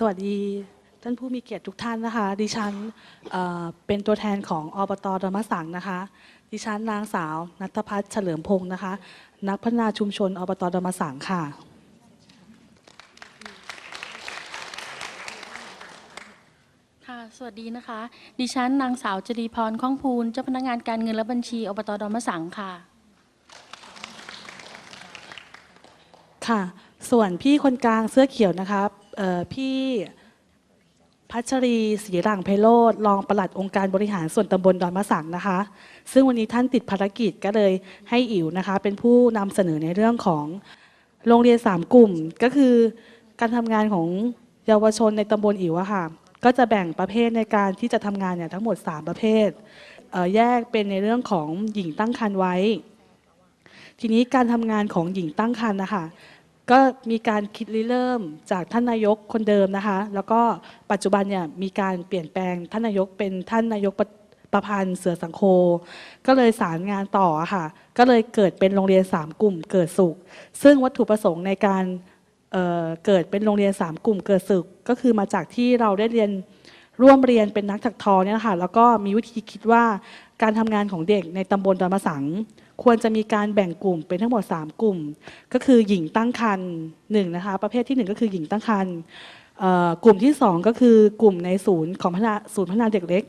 สวัสดีท่านผู้มีเกียรติทุกท่านนะคะ ดิฉันเอ่อเป็นตัวแทนของอบตดอนมะสังนะคะ ดิฉันนางสาวนัทพัฒน์เฉลิมพงศ์นะคะ นักพัฒนาชุมชนอบตดอนมะสังค่ะ ค่ะ สวัสดีนะคะ ดิฉันนางสาวจรีพรข้องพูนเจ้าพนักงานการเงินและบัญชีอบตดอนมะสังค่ะ ค่ะ ส่วนพี่คนกลางเสื้อเขียวนะคะเอ่อ พี่พัชรีศรีหลังไพโรธรองปลัดองค์การบริหารส่วนตำบลดอนมะสังนะคะ ซึ่งวันนี้ท่านติดภารกิจก็เลยให้อิ๋วนะคะ เป็นผู้นำเสนอในเรื่องของโรงเรียนสามกลุ่ม ก็คือการทำงานของเยาวชนในตำบลอิ๋วอะค่ะ ก็จะแบ่งประเภทในการที่จะทำงานเนี่ยทั้งหมด 3 ประเภท แยกเป็นในเรื่องของหญิงตั้งครรภ์ไว้ ทีนี้การทำงานของหญิงตั้งครรภ์นะคะ ก็มีการคิดริเริ่มจากท่านนายกคนเดิมนะคะ แล้วก็ปัจจุบันเนี่ยมีการเปลี่ยนแปลงท่านนายกเป็นท่านนายกประประพันธ์เสือสังโค ก็เลยสารงานต่อค่ะ ก็เลยเกิดเป็นโรงเรียน 3 กลุ่มเกิดสุข ซึ่งวัตถุประสงค์ในการเเกิดเป็นโรงเรียน 3 กลุ่มเกิดสุข ก็คือมาจากที่เราได้เรียนร่วมเรียนเป็นนักถักทอเนี่ยนะคะแล้วก็มีวิธีคิดว่าการทำงานของเด็กในตำบลดอนมะสัง ควรจะมีการแบ่งกลุ่มเป็นทั้งหมด 3 กลุ่ม ก็คือหญิงตั้งครรภ์หนึ่งนะคะ ประเภทที่หนึ่งก็คือหญิงตั้งครรภ์กลุ่มที่สองก็คือกลุ่มในศูนย์ของพนาศูนย์พัฒนาเด็กเล็ก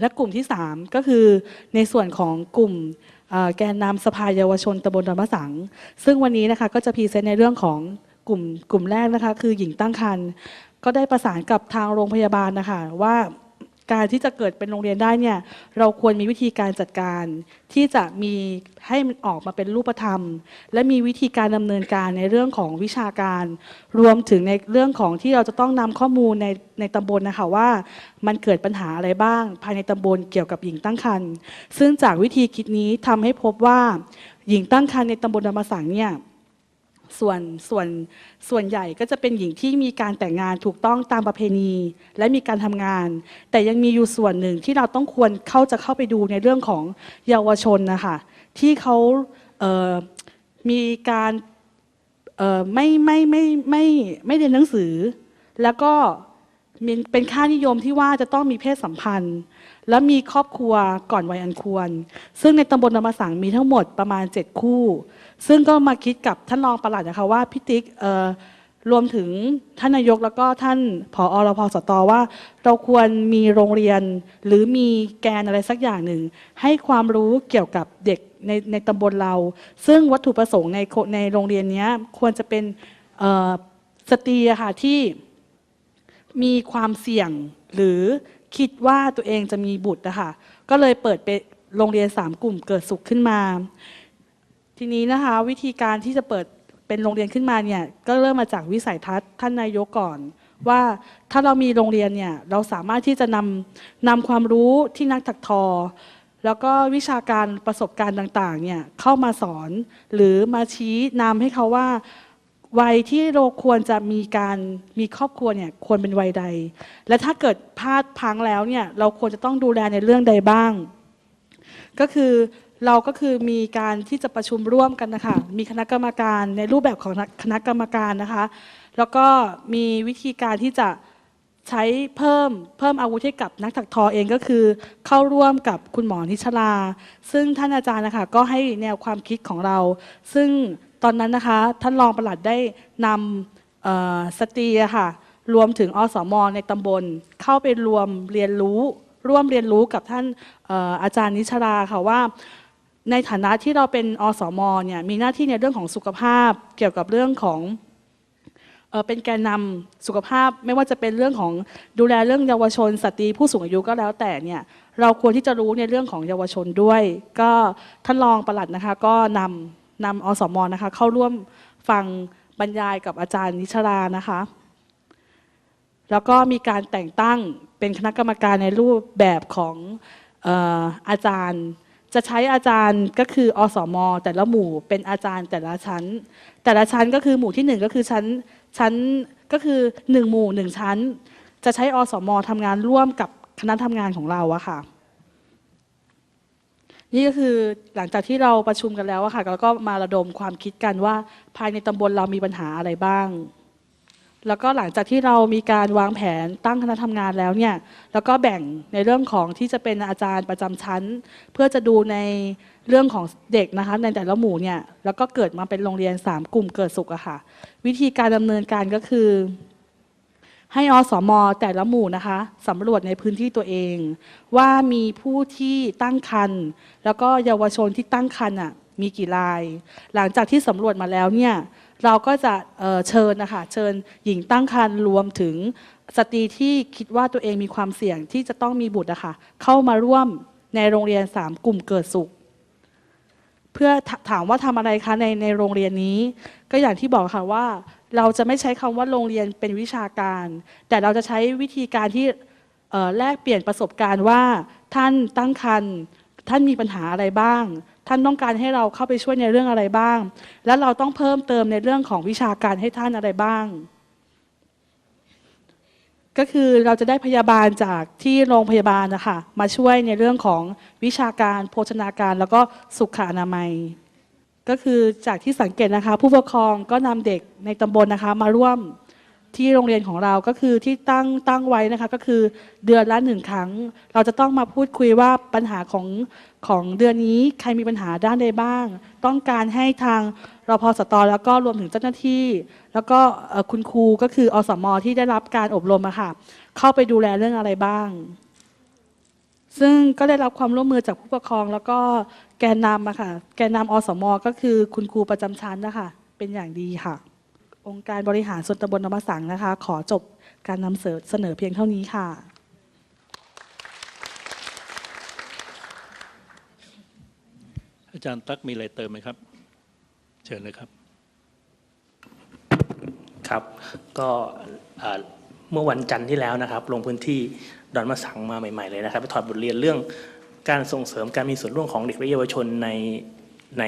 และกลุ่มที่สามก็คือในส่วนของกลุ่มแกนนำสภาเยาวชนตำบลดอนมะสัง ซึ่งวันนี้นะคะก็จะพรีเซนต์ในเรื่องของกลุ่มกลุ่มแรกนะคะ คือหญิงตั้งครรภ์ก็ได้ประสานกับทางโรงพยาบาลนะคะว่า การที่จะเกิดเป็นโรงเรียนได้เนี่ยเราควรมีวิธีการจัดการ ที่จะมีให้มันออกมาเป็นรูปธรรม และมีวิธีการดำเนินการในเรื่องของวิชาการ รวมถึงในเรื่องของที่เราจะต้องนำข้อมูลในในตำบลนะคะว่า มันเกิดปัญหาอะไรบ้าง ภายในตำบลเกี่ยวกับหญิงตั้งครรภ์ซึ่งจากวิธีคิดนี้ทำให้พบว่าหญิงตั้งครรภ์ในตำบลดมสังเนี่ย ส่วนส่วนส่วนใหญ่ก็จะเป็นหญิงที่มีการแต่งงานถูกต้องตามประเพณี และมีการทำงาน แต่ยังมีอยู่ส่วนหนึ่งที่เราต้องควรเข้าจะเข้าไปดูในเรื่องของเยาวชนนะคะที่เขาเอ่อมีการเอ่อไม่ไม่ไม่ไม่ไม่เรียนหนังสือ แล้วก็มีเป็นค่านิยมที่ว่าจะต้องมีเพศสัมพันธ์ และมีครอบครัวก่อนวัยอันควร ซึ่งในตำบลนามสังมีทั้งหมดประมาณ 7 คู่ ซึ่งก็มาคิดกับท่านรองปลัดนะคะว่าพี่ติ๊กรวมถึงท่านนายกแล้วก็ท่านผอรพสตว่า เราควรมีโรงเรียน หรือมีแกนอะไรสักอย่างหนึ่ง ให้ความรู้เกี่ยวกับเด็กในในตำบลเรา ซึ่งวัตถุประสงค์ในในโรงเรียนนี้ควรจะเป็นเอ่อสตรีค่ะที่มีความเสี่ยงหรือ คิดว่าตัวเองจะมีบุตรนะคะก็เลยเปิดเป็นโรงเรียนสามกลุ่มเกิดสุขขึ้นมา ทีนี้นะคะวิธีการที่จะเปิดเป็นโรงเรียนขึ้นมาเนี่ยก็เริ่มมาจากวิสัยทัศน์ท่านนายกก่อน ว่าถ้าเรามีโรงเรียนเนี่ยเราสามารถที่จะนำนำความรู้ที่นักถักทอ แล้วก็วิชาการประสบการณ์ต่างๆเนี่ยเข้ามาสอน หรือมาชี้นำให้เขาว่า วัยที่เราควรจะมีการมีครอบครัวเนี่ยควรเป็นวัยใด และถ้าเกิดพลาดพังแล้วเนี่ยเราควรจะต้องดูแลในเรื่องใดบ้าง ก็คือเราก็คือมีการที่จะประชุมร่วมกันนะคะ มีคณะกรรมการในรูปแบบของคณะกรรมการนะคะ แล้วก็มีวิธีการที่จะใช้เพิ่มเพิ่มอาวุธให้กับนักถักทอเองก็คือ เข้าร่วมกับคุณหมอนิชลา ซึ่งท่านอาจารย์นะคะก็ให้แนวความคิดของเรา ซึ่ง ตอนนั้นนะคะท่านรองปลัดได้นำสตรีค่ะรวมถึงอสมในตำบล เข้าไปรวมเรียนรู้ ร่วมเรียนรู้กับท่านอออาจารย์นิชราค่ะว่า ในฐานะที่เราเป็นอสมเนี่ยมีหน้าที่ในเรื่องของสุขภาพเกี่ยวกับเรื่องของเป็นแกนนำสุขภาพไม่ว่าจะเป็นเรื่องของดูแลเรื่องเยาวชนสตรีผู้สูงอายุก็แล้วแต่เนี่ยเราควรที่จะรู้ในเรื่องของเยาวชนด้วย ก็ท่านรองประหลัดนะคะก็นำ นำอสมนะคะเข้าร่วมฟังบรรยายกับอาจารย์นิชรานะคะ แล้วก็มีการแต่งตั้งเป็นคณะกรรมการในรูปแบบของอออาจารย์ จะใช้อาจารย์ก็คืออสม แต่ละหมู่เป็นอาจารย์แต่ละชั้น แต่ละชั้นก็คือหมู่ที่หนึ่งก็คือชั้นชั้นก็คือหนึ่งหมู่หนึ่งชั้น จะใช้อสมทำงานร่วมกับคณะทำงานของเราอะค่ะ นี่ก็คือหลังจากที่เราประชุมกันแล้วอะค่ะเราก็มาระดมความคิดกันว่า ภายในตำบลเรามีปัญหาอะไรบ้าง แล้วก็หลังจากที่เรามีการวางแผนตั้งคณะทำงานแล้วเนี่ยแล้วก็แบ่งในเรื่องของที่จะเป็นอาจารย์ประจำชั้น เพื่อจะดูในเรื่องของเด็กนะคะในแต่ละหมู่เนี่ยแล้วก็เกิดมาเป็นโรงเรียน 3 กลุ่มเกิดสุขอะค่ะ วิธีการดำเนินการก็คือ ให้อสมแต่ละหมู่นะคะสำรวจในพื้นที่ตัวเอง ว่ามีผู้ที่ตั้งครรภ์แล้วก็เยาวชนที่ตั้งครรภ์อะมีกี่ราย หลังจากที่สำรวจมาแล้วเนี่ยเราก็จะเเชิญนะคะเชิญหญิงตั้งครรภ์รวมถึงสตรีที่คิดว่าตัวเองมีความเสี่ยงที่จะต้องมีบุตรนะคะเข้ามาร่วมในโรงเรียน 3 กลุ่มเกิดสุข เพื่อถามว่าทำอะไรคะในในโรงเรียนนี้ ก็อย่างที่บอกค่ะว่า เราจะไม่ใช้คำว่าโรงเรียนเป็นวิชาการ แต่เราจะใช้วิธีการที่แลกเปลี่ยนประสบการณ์ว่า ท่านตั้งครรภ์ท่านมีปัญหาอะไรบ้าง ท่านต้องการให้เราเข้าไปช่วยในเรื่องอะไรบ้าง แล้วเราต้องเพิ่มเติมในเรื่องของวิชาการให้ท่านอะไรบ้าง ก็คือเราจะได้พยาบาลจากที่โรงพยาบาลนะคะมาช่วยในเรื่องของวิชาการโภชนาการ แล้วก็สุขอนามัย ก็คือจากที่สังเกตนะคะ ผู้ปกครองก็นำเด็กในตำบลนะคะ มาร่วม ที่โรงเรียนของเราก็คือที่ตั้งตั้งไว้นะคะก็คือเดือนละหนึ่งครั้ง เราจะต้องมาพูดคุยว่าปัญหาของของเดือนนี้ใครมีปัญหาด้านใดบ้าง ต้องการให้ทางรพสตแล้วก็รวมถึงเจ้าหน้าที่ แล้วก็คุณครูก็คืออสมที่ได้รับการอบรมอะค่ะเข้าไปดูแลเรื่องอะไรบ้าง ซึ่งก็ได้รับความร่วมมือจากผู้ปกครอง แล้วก็แกนนำอะค่ะแกนนำอสมก็คือคุณครูประจำชั้นนะคะเป็นอย่างดีค่ะ องค์การบริหารส่วนตำบลนมสังนะคะ ขอจบการนำเสนอเสนอเพียงเท่านี้ค่ะ อาจารย์ตั๊กมีอะไรเติมไหมครับ เชิญเลยครับ ครับ ก็เอ่อเมื่อวันจันทร์ที่แล้วนะครับ ลงพื้นที่ดอนมะสังมาใหม่ๆเลยนะครับไปถอดบทเรียนเรื่องการส่งเสริมการมีส่วนร่วมของเด็กและเยาวชนในใน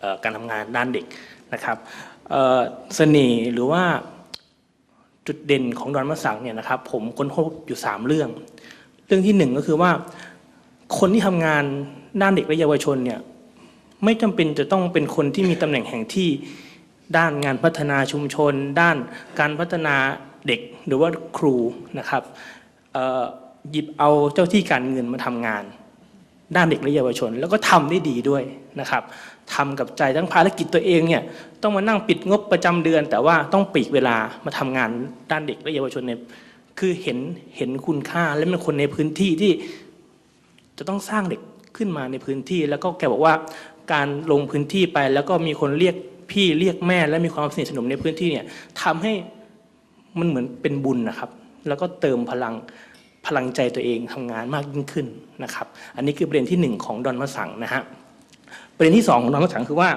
เอ่อการทำงานด้านเด็กนะครับ เสน่ห์หรือว่าจุดเด่นของดอนมะสังเนี่ยนะครับ ผมค้นพบอยู่ 3 เรื่อง เรื่องที่หนึ่งก็คือว่าคนที่ทำงานด้านเด็กและเยาวชนเนี่ยไม่จำเป็นจะต้องเป็นคนที่มีตำแหน่งแห่งที่ด้านงานพัฒนาชุมชน ด้านการพัฒนาเด็กหรือว่าครูนะครับหยิบเอาเจ้าที่การเงินมาทำงาน ด้านเด็กและเยาวชน แล้วก็ทำได้ดีด้วยนะครับทำกับใจทั้งภารกิจตัวเองเนี่ยต้องมานั่งปิดงบประจำเดือน แต่ว่าต้องปีกเวลามาทำงานด้านเด็กและเยาวชนเนี่ยคือเห็นเห็นคุณค่าและเป็นคนในพื้นที่ที่จะต้องสร้างเด็กขึ้นมาในพื้นที่ แล้วก็แกบอกว่าการลงพื้นที่ไป แล้วก็มีคนเรียกพี่เรียกแม่ และมีความสนิทสนมในพื้นที่เนี่ยทำให้มันเหมือนเป็นบุญนะครับ แล้วก็เติมพลัง พลังใจตัวเองทำงานมากยิ่งขึ้นนะครับ อันนี้คือประเด็นที่หนึ่งของดอนมะสังนะฮะประเด็นที่สองของดอนมะสังคือว่า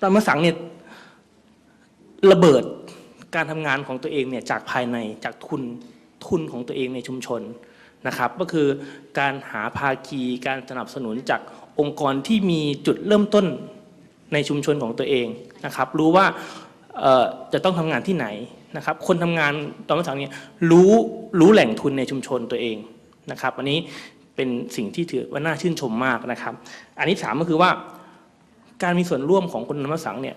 ดอนมะสังเนี่ยระเบิดการทำงานของตัวเองเนี่ยจากภายในจากทุนทุนของตัวเองในชุมชนนะครับ ก็คือการหาภาคีการสนับสนุนจากองค์กรที่มีจุดเริ่มต้นในชุมชนของตัวเองนะครับ รู้ว่าจะต้องทำงานที่ไหน นะครับคนทำงานตอนมาสังเนี่ยรู้รู้แหล่งทุนในชุมชนตัวเองนะครับอันนี้เป็นสิ่งที่ถือว่าน่าชื่นชมมากนะครับ อันที่สามก็คือว่าการมีส่วนร่วมของคนธรรมสังเนี่ย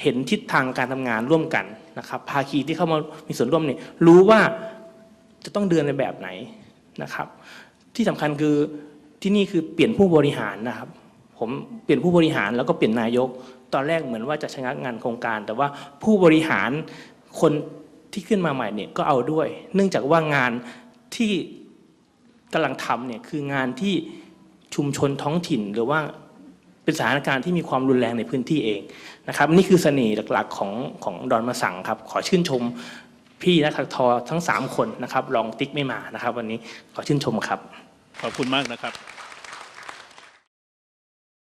เห็นทิศทางการทำงานร่วมกันนะครับ ภาคีที่เข้ามามีส่วนร่วมเนี่ยรู้ว่าจะต้องเดินในแบบไหนนะครับ ที่สำคัญคือที่นี่คือเปลี่ยนผู้บริหารนะครับ ผมเปลี่ยนผู้บริหารแล้วก็เปลี่ยนนายก ตอนแรกเหมือนว่าจะชะงักงานโครงการ แต่ว่าผู้บริหาร คนที่ขึ้นมาใหม่เนี่ยก็เอาด้วย เนื่องจากว่างานที่กำลังทำเนี่ยคืองานที่ชุมชนท้องถิ่นหรือว่าเป็นสถานการณ์ที่มีความรุนแรงในพื้นที่เองนะครับ นี่คือเสน่ห์หลักๆของของดอนมาสังครับ ขอชื่นชมพี่นักถักทอทั้ง 3 คนนะครับรองติ๊กไม่มานะครับ วันนี้ขอชื่นชมครับ ขอบคุณมากนะครับ